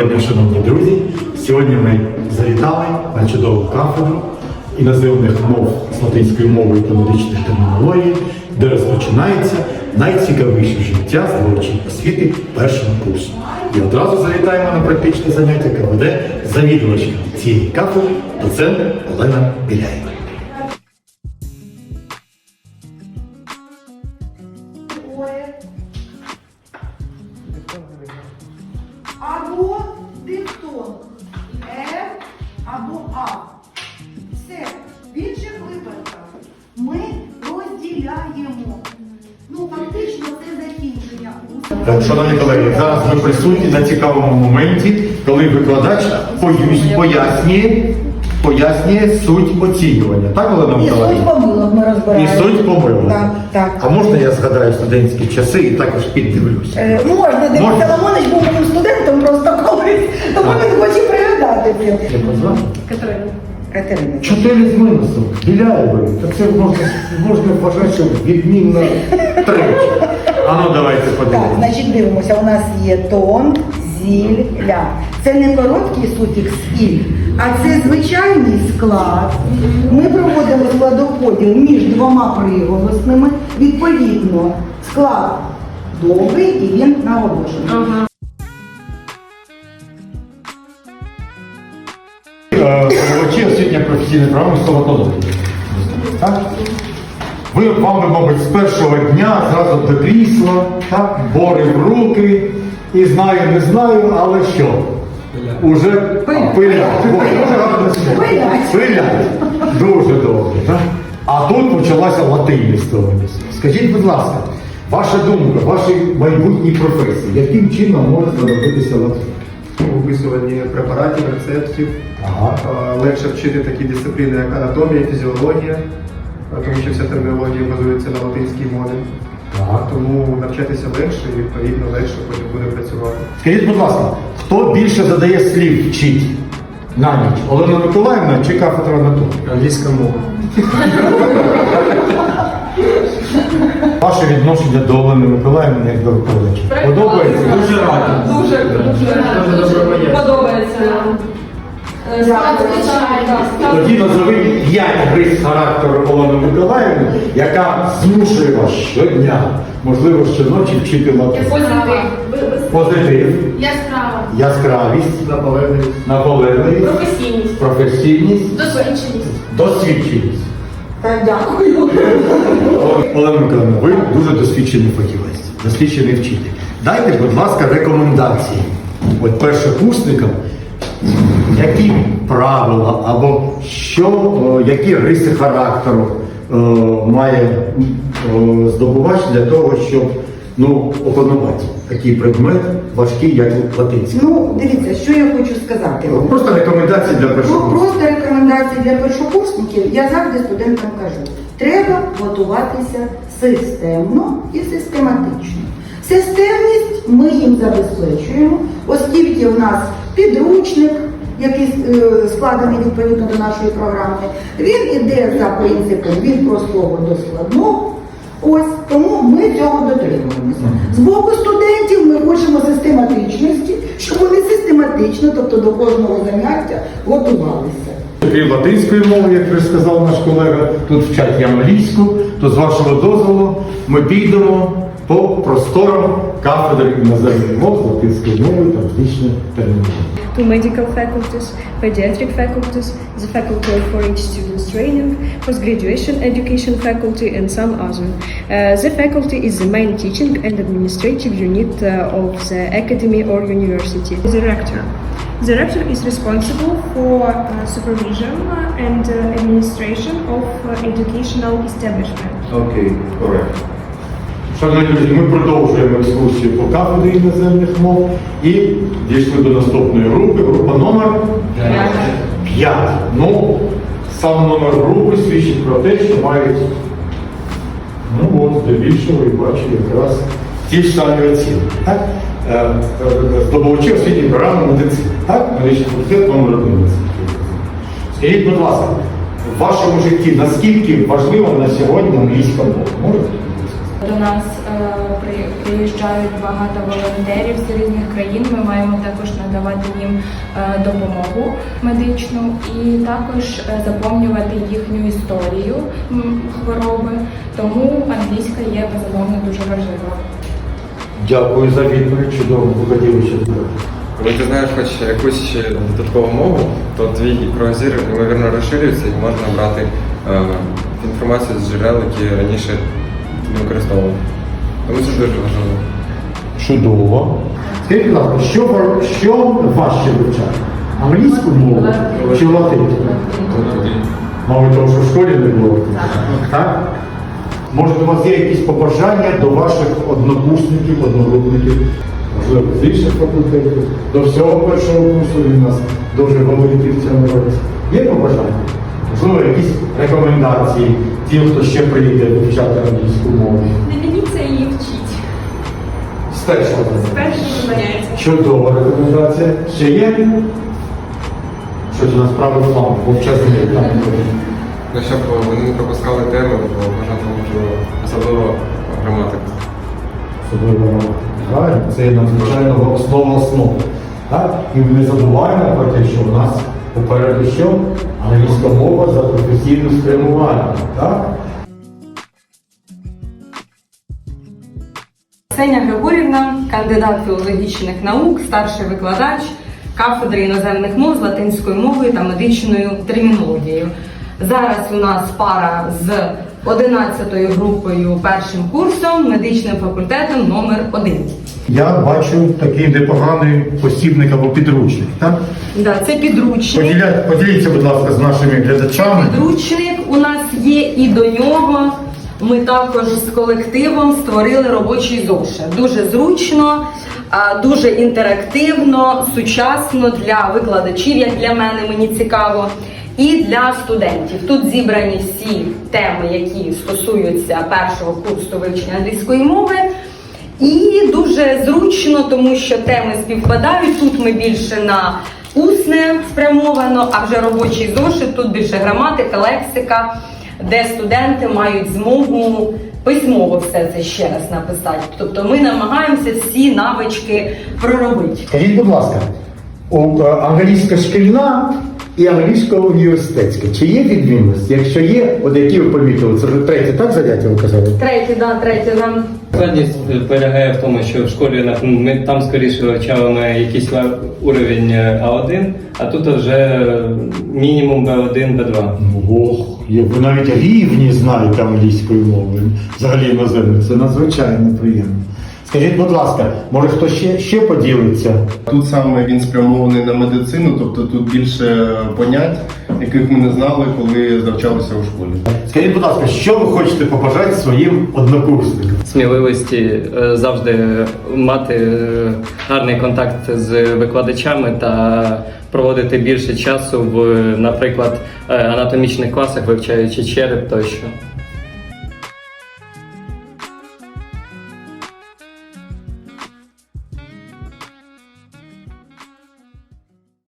Доброго дня, шановні друзі. Сьогодні ми завітали на чудову кафедру іноземних мов з латинською мовою та медичної термінології, де розпочинається найцікавіше життя здобувачів освіти першого курсу. І одразу завітаємо на практичне заняття, яке веде завідувачка цієї кафедри, доцент Олена Біляєва. Так, шановні колеги, зараз ми присутні на цікавому моменті, коли викладач пояснює, пояснює суть оцінювання. Так, Олена І суть помилок ми І суть помилок. Так, так. А можна я згадаю студентські часи і також піддивлюся? Е, Можна, Денис Соломонович був моїм студентом просто колись, тому він хоче пригадати це. Як вас звати? Катерина. Чотири з мінусом. Біляєвої. Та це можна, можна вважати, що відмінно тричі. А ну давайте Так, значить дивимося, у нас є тон, зіль, ля. Це не короткий суфікс іль, а це звичайний склад. Ми проводимо складоподіл між двома приголосними. Відповідно, склад довгий і він наголошений. Проводчі освітньої професійної програми стоматології. Так? Ви, вам би, мабуть, з першого дня зразу до крісла, так, бори в руки, і знаю, не знаю, але що? Уже пилять. Пилять. Пилять. Дуже добре. Так? А тут почалася латинність. Скажіть, будь ласка, ваша думка, ваші майбутні професії, яким чином може заробитися латин? виписуванні препаратів, рецептів. Ага. Легше вчити такі дисципліни, як анатомія, фізіологія, тому що вся термінологія базується на латинській мові. Так. Тому навчатися легше і відповідно легше потім буде працювати. Скажіть, будь ласка, хто більше задає слів вчить на ніч? Олена Миколаївна чи кафедра анатомії? Англійська мова. Ваше відношення до Олени Миколаївни як до викладача? Подобається? Дуже радий. Дуже, дуже, дуже подобається. Тоді назови п'ять рис характеру Олени Миколаївни, яка змушує вас щодня, можливо, щоночі вчити латин. Позитив. Яскравість, Наполегливість. наполегливість, Професійність. професійність, Досвідченість. досвідченість. Так, дякую. Олена Миколаївна, ви дуже досвідчений фахівець, досвідчений вчитель. Дайте, будь ласка, рекомендації. От першокурсникам, які правила або що, які риси характеру має здобувач для того, щоб ну, опанувати такий предмет важкий, як латинський. Ну, дивіться, що я хочу сказати. Просто рекомендації для першокурсників. Просто рекомендації для першокурсників. Я завжди студентам кажу, треба готуватися системно і систематично. Системність ми їм забезпечуємо, оскільки в нас підручник, який е, складений відповідно до нашої програми, він іде за принципом від простого до складного. Ось тому ми цього дотримуємося. З боку студентів ми хочемо систематичності, щоб вони систематично, тобто до кожного заняття, готувалися. Крім латинської мови, як вже сказав наш колега, тут вчать англійську, то з вашого дозволу ми підемо по просторам кафедри іноземної мови, латинської мови та медичної термінології. two medical faculties, pediatric faculties, the faculty of foreign students training, postgraduation education faculty, and some other. Uh, the faculty is the main teaching and administrative unit uh, of the academy or university. The rector. The rector is responsible for uh, supervision and uh, administration of uh, educational establishment. Окей, коректно. Шановні друзі, ми продовжуємо екскурсію по кафедрі іноземних мов і дійшли до наступної групи. Група номер 5. Ну, сам номер групи свідчить про те, що мають, ну от, здебільшого, і бачу якраз ті ж самі оцінки. Так? Е, е, Здобувачі освітньої програми медицини. Так? Медичний факультет номер 11. Скажіть, будь ласка, в вашому житті наскільки важлива на сьогодні англійська мова? Можете? До нас е, приїжджають багато волонтерів з різних країн. Ми маємо також надавати їм е, допомогу медичну і також е, заповнювати їхню історію хвороби. Тому англійська є безумовно дуже важлива. Дякую за відповідь. Чудово, ще додати. Коли ти знаєш хоч якусь додаткову мову, то твій кругозір ймовірно розширюється і можна брати е, інформацію з джерел, які раніше не використовував. Тому це дуже важливо. Чудово. Скажіть, будь ласка, що, ва- що важче вивчати? Англійську мову чи латинську? Мабуть, тому що в школі не було. Так? Може, у вас є якісь побажання до ваших однокурсників, одногрупників, можливо, з інших факультетів, до всього першого курсу він у нас дуже говорити в цьому році. Є побажання? Можливо, якісь рекомендації тим, хто ще прийде вивчати англійську мову. Не дивіться її вчіть. З першого заняття. Чудова рекомендація. Ще є? Щось у нас правий план, мовчазний. там. Ну, щоб вони не пропускали теми, бо бажано можливо особливо граматику. Особливо правильно, це є надзвичайно основа основ. Так? І ми не забуваємо про те, що у нас попереду що? Англійська мова за професійну спрямування. Так? Ксенія Григорівна, кандидат філологічних наук, старший викладач кафедри іноземних мов з латинською мовою та медичною термінологією. Зараз у нас пара з 11 групою першим курсом медичним факультетом номер 1 Я бачу такий непоганий посібник або підручник. Так? Да, це підручник. Поділя- Поділіться, будь ласка, з нашими глядачами. Підручник у нас є, і до нього ми також з колективом створили робочий зошит. Дуже зручно, дуже інтерактивно, сучасно для викладачів, як для мене, мені цікаво. І для студентів тут зібрані всі теми, які стосуються першого курсу вивчення англійської мови. І дуже зручно, тому що теми співпадають. Тут ми більше на усне спрямовано, а вже робочий зошит, тут більше граматика, лексика, де студенти мають змогу письмово все це ще раз написати. Тобто ми намагаємося всі навички проробити. Скажіть, будь ласка, англійська шкільна і англійська університетська. Чи є відмінності? Якщо є, от які ви помітили, це вже третє, так заняття ви казали? Третє, да, третє нам Складність полягає в тому, що в школі на- ми там скоріше вивчали якийсь уровень е, А1, а тут вже мінімум Б1, Б2. Ох, як ви навіть рівні знаєте англійської мови, взагалі іноземної, це надзвичайно приємно. Скажіть, будь ласка, може хто ще, ще поділиться? Тут саме він спрямований на медицину, тобто тут більше понять, яких ми не знали, коли навчалися у школі. Скажіть, будь ласка, що ви хочете побажати своїм однокурсникам? Сміливості е, завжди мати е, гарний контакт з викладачами та проводити більше часу в, наприклад, е, анатомічних класах, вивчаючи череп тощо.